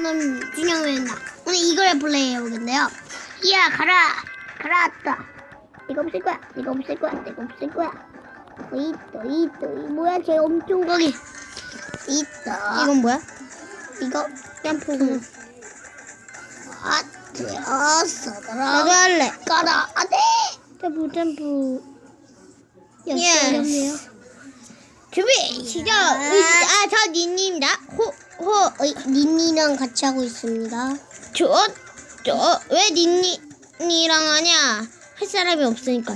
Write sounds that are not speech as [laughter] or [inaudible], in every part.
저는 준영입니다. 오늘 이걸 플레이해보겠는데요. 이야 가라 가라 왔다. 내가 없을 거야. 내가 없을 거야. 내가 없을 거야. 있다 있다 이 뭐야 쟤 엄청 거기 있다. 이건 뭐야? 이거 점프. 아 되었어 나도 가라 할래. 가라 안돼. 점프 점프. 예스. 예스. 준비 시작. 아, 저 니니입니다. 호, 호. 어, 니니랑 같이 하고 있습니다. 저, 저, 왜 니니랑 하냐? 할 사람이 없으니까.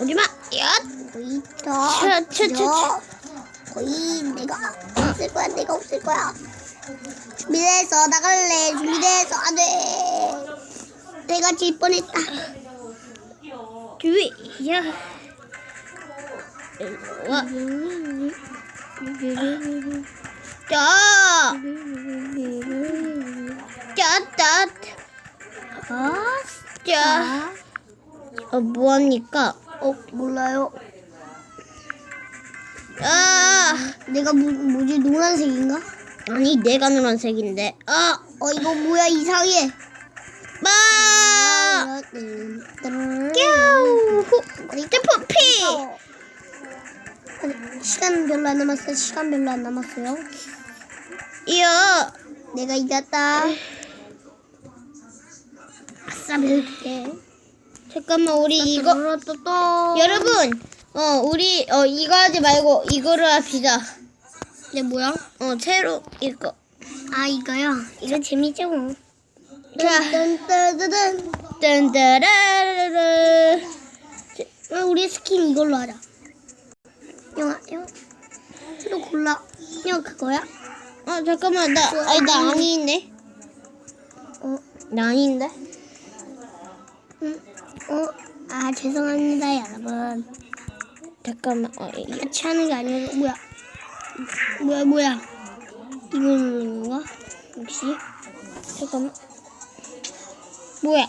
오지마. 야. 있다. 차, 차, 차, 차. 거의 내가 없을 거야. 내가 없을 거야. 준비돼서 나갈래. 준비돼서 안 돼. 내가 질 뻔했다. 준비 시작. 와. 자. 자, 자. 자. 어, 뭐합니까? 어 몰라요. 아. 내가 뭐, 뭐지 노란색인가? 아니, 내가 노란색인데. 아. 어 이거 뭐야 이상해. 마. 음, 꺄우. 점프 피. 시간 별로 안 남았어. 시간 별로 안 남았어요. 이어. 내가 이겼다. 아싸 멜게. 잠깐만, 우리 이거. 또 여러분, 어, 우리, 어, 이거 하지 말고 이거를 합시다. 네 뭐야? 어, 새로, 이거. 아 이거요. 이거 재밌죠? 자. 딴딴따단. 딴따라라라. 아, 우리 스킨 이걸로 하자. 영아, 영. 새로 골라. 형 그거야? 어, 잠깐만, 나, 아니, 나 아닌데? 어, 나 아닌데? 응. 어, 아 죄송합니다 여러분. 잠깐만, 어. 같이 하는 게 아니라 뭐야? 뭐야 뭐야? 이거 누르는? 역시. 잠깐만. 뭐야?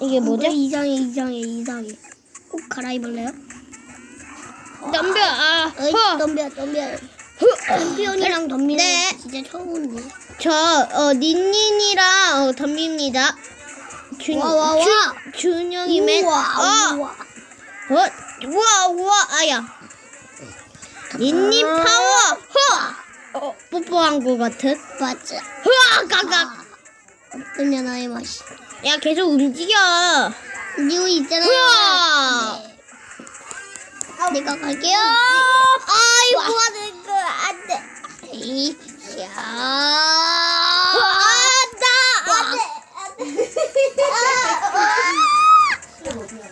이게 뭐죠? 어, 이상해 이상해 이상해. 꼭 갈아입을래요? 덤벼, 아, 어이 허. 덤벼 덤벼. 흐. 챔피언이랑 덤비는 네. 거 진짜 처음인데. 저, 어, 닌닌이랑, 어, 덤빕니다. 준, 와, 와, 와. 준, 준영이 맨. 우와 어, 우와. 어, 우와, 우와, 아야. 닌닌 아. 파워, 허! 어, 뽀뽀한 거 같은? 맞아. 흐아, 가가. 어떠냐 나의 맛이. 야, 계속 움직여. 이거 있잖아. 우와. 네. 내가 갈게요. 아이고, 와. 하는 거, 안 돼. 에 이, 야. [laughs] 아, 나.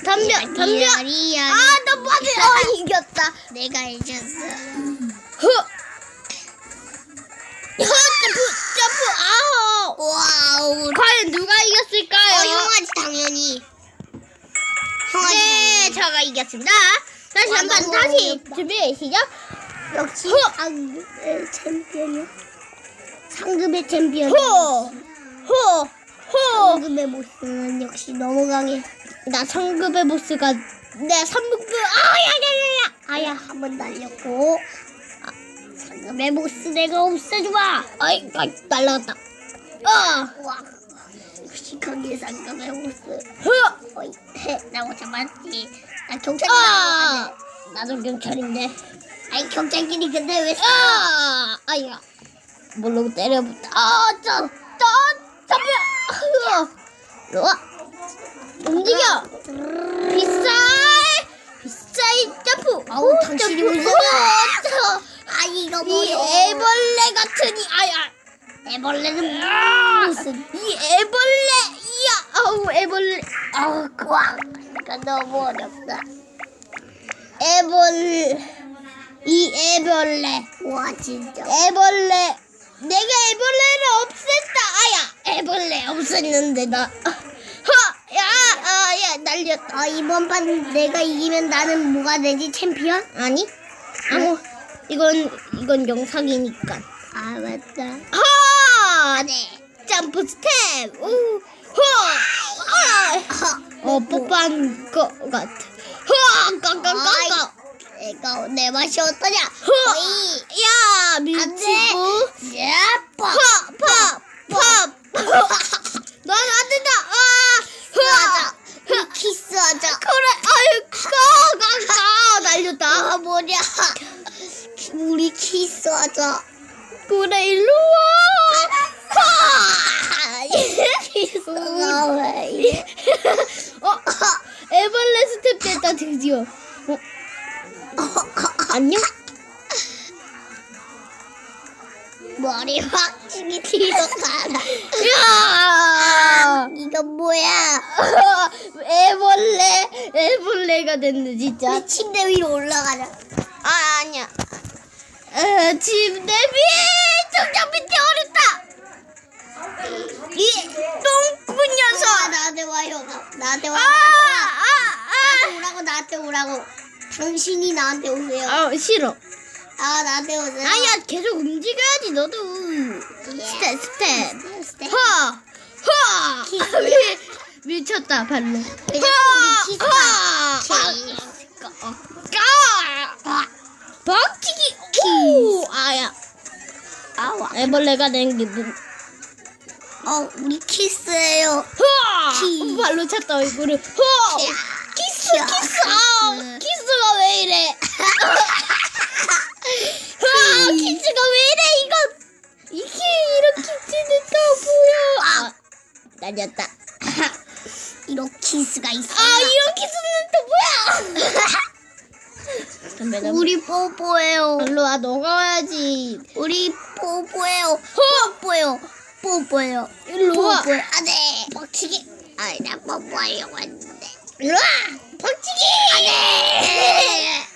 덤벼, 덤벼. 아, 너 빠져. 어, 이겼다. 내가 이겼어. 흐. 흐, 점프, 점프, 아우. 와우. 과연 누가 이겼을까요? 어, 형아지 당연히. 형아지 네. 제가 이겼습니다. 다시 와, 한번 너무 다시 어렵다. 준비 시작. 역시 상급의 챔피언이야. 상급의 챔피언. 호, 호, 호. 상급의 모습은 역시 너무 강해. 나 상급의 보스가 내 3급급 아야야야야. 아야 한 번 날렸고. 아, 상급의 모습 내가 없애주마. 아이, 아이 날라갔다. 어, 와. 역시 거기에 상급의 모습. 흐, 어이, 나고 잡았지. 나 경찰이야. 아. 나도 경찰인데. 아니 경찰끼리 근데 왜 싸? 아, 아야. 뭘로 때려붙다. 아, 저, 저, 덤벼. 흐, 와, 움직여. 비싸, 비싸이 점프. 아우, 당신이 점프. 무슨- 어, 저. 아 이거 이 뭐야? 애벌레 같은 이 아야. 애벌레는 아, 무슨? 이 애벌레. 이야, 아우 애벌레. 아우 그 와, 이거 너무 어렵다. 애벌. 이 애벌레. 와 진짜. 애벌레. 내가 애벌레를 없앴다. 아야, 애벌레 없앴는데 나. [laughs] 허, 야, 아, 야, 날렸다. 아 이번 판 내가 이기면 나는 뭐가 되지? 챔피언? 아니? 아무. 이건 이건 영상이니까. 아 맞다. 하! 네. 점프 스텝. 우. 허! 아! 어, 뽀뽀한 거 같아. 허! 깡깡깡깡. 내가 내 맛이 어떠냐? 허! 이. 야 밀치고 예, 팍팍팍팍 너는 안 된다. 아, 맞아. 키스하자. 그래. 아이고, 강다 아, 날렸다. 아, 뭐냐? 우리 키스하자. 그래, 일로 와. 키스하자. 어, 에벌레 스텝 됐다 드디어. 어? 안녕? 머리 확 치기 뒤로 가라. 야! 이거 뭐야? [laughs] 애벌레 애벌레가 됐네 진짜. 우리 침대 위로 올라가자. 아 아니야. 어, 침대 위에 정장 밑에 어렵다. 이 똥꾼 아, 녀석. 나한테 와요. 나한테 와. 아, 나한테 아, 오라고 나한테 오라고. 당신이 나한테 오세요. 아. 아, 싫어. 아 나한테 오세요. 아야, 계속 움직여야지, 너도. 스텝, 스텝. 스텝. 허! 허! 키스. 밀- 밀쳤다, 발로. 우리 허! 허! 아, 까! 박치기! 오! 아야. 아와. 애벌레가 된 기분. 어 우리 키스예요. 허! 키. 발로 찼다, 얼굴을. 허! 키스, 키스! 아, 키스가 왜 이래? [laughs] 아, 키스가 왜 이래, 이거? 이게 이렇게 키스됐다, 뭐야? 아, 날렸다. [laughs] 이런 키스가 있어. 아, 이런 키스는 또 뭐야? [laughs] 우리 뽀뽀해요. 일로 와, 너가 와야지. 우리 뽀뽀해요. 뽀뽀해요. 뽀뽀해요. 일로 와. 뽀뽀해. 아, 네. 빡치기. 아이, 나 뽀뽀하려고 했는데. 일로 와! 박치기! 아, 네.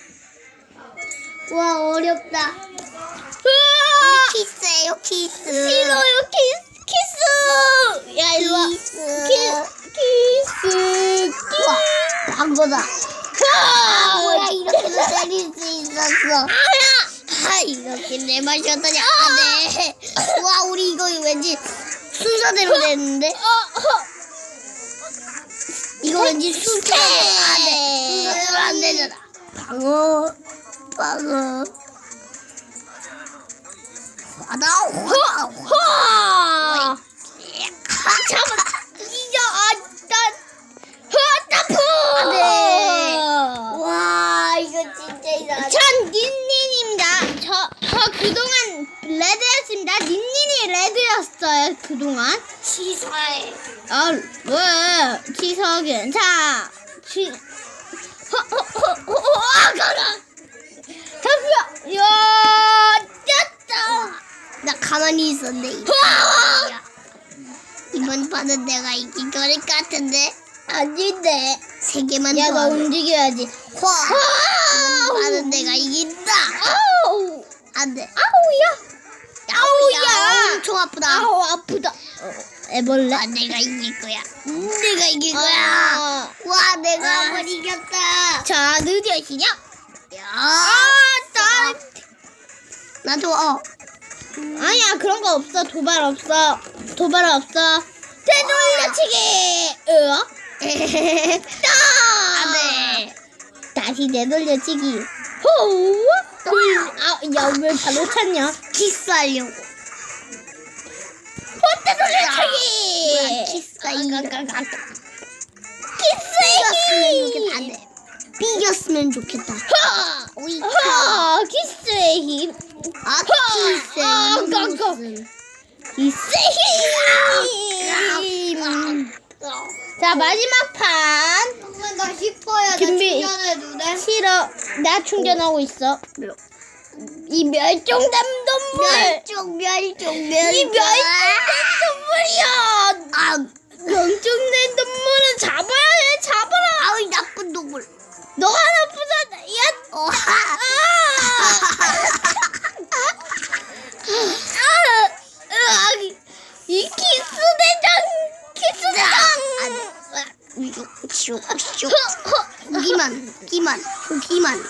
와, 어렵다. 키스예요, 키스. 싫어요, 키스! 키스! 야, 일로 와. 키스. 키, 키스! 와, 광고다. 아, 뭐야, 이렇게도 때릴 수 있었어. 아야! 아, 이렇게 내 맛이었더니, 아, 네. 와, 우리 이거 왠지 순서대로 됐는데? 어, 어. 이거 왠지 순서대로 안 돼. 순서대로 안 되잖아. 방어, 방어. 아, 나, 화, 화. 허! 잡아! 이겨! 아, 나, 허! 따프! 네. 와, 이거 진짜 이상하다. 전 닌닌입니다. 저, 저 그동안 레드였습니다. 닌닌이 레드였어요, 그동안. 치사해. 아, 왜? 지석은. 자, 지, 허, 허, 허, 허, 허, 아, 가라! 잠시만! 야, 됐다! 나 가만히 있었네. 와! 이번 판은 내가 이긴 거를 같은데. 아닌데. 세 개만 야, 더 너 하면. 움직여야지. 화! 이번 판은 내가 이긴다. 아우! 안 돼. 아우야! 아우야! 엄청 아프다. 아우, 아프다. 어, 애벌레? 아, 내가 이길 거야. 음, 내가 이길 거야. 아. 와, 내가 아. 한번 이겼다. 자, 드디어 시작! 야, 아, 나, 나도 어. 아니야, 그런 거 없어. 도발 없어. 도발 없어. 되돌려치기! 으어? [laughs] 안 돼. 다시 되돌려치기. 호우! 돌, 아, 야, 왜 바로 찼냐? 키스하려고. 뭐야, 키스가 이겨. 키스의 비겼으면 좋겠다. 안 돼. 비겼으면 좋겠다. 허! 오이. 허! 키스의 힘. 아, 키스. 아, 깜깜. 키스의 힘. 자, 마지막 판. 나 싶어야 준비. 충전해도 돼? 싫어. 나 충전하고 있어. 이 멸종된 동물. 멸종, 멸종, 이 멸종. 멸종된 동물이야. 아, 멸종된 동물은 잡아야 해. 잡아라. 아우, 이 나쁜 동물. 너가 나쁘잖아. 야. 어, 아. 아. 이 키스 대장. 키스 대장. 이거, 쇼, 쇼. 기만, 기만, 기만, 기만.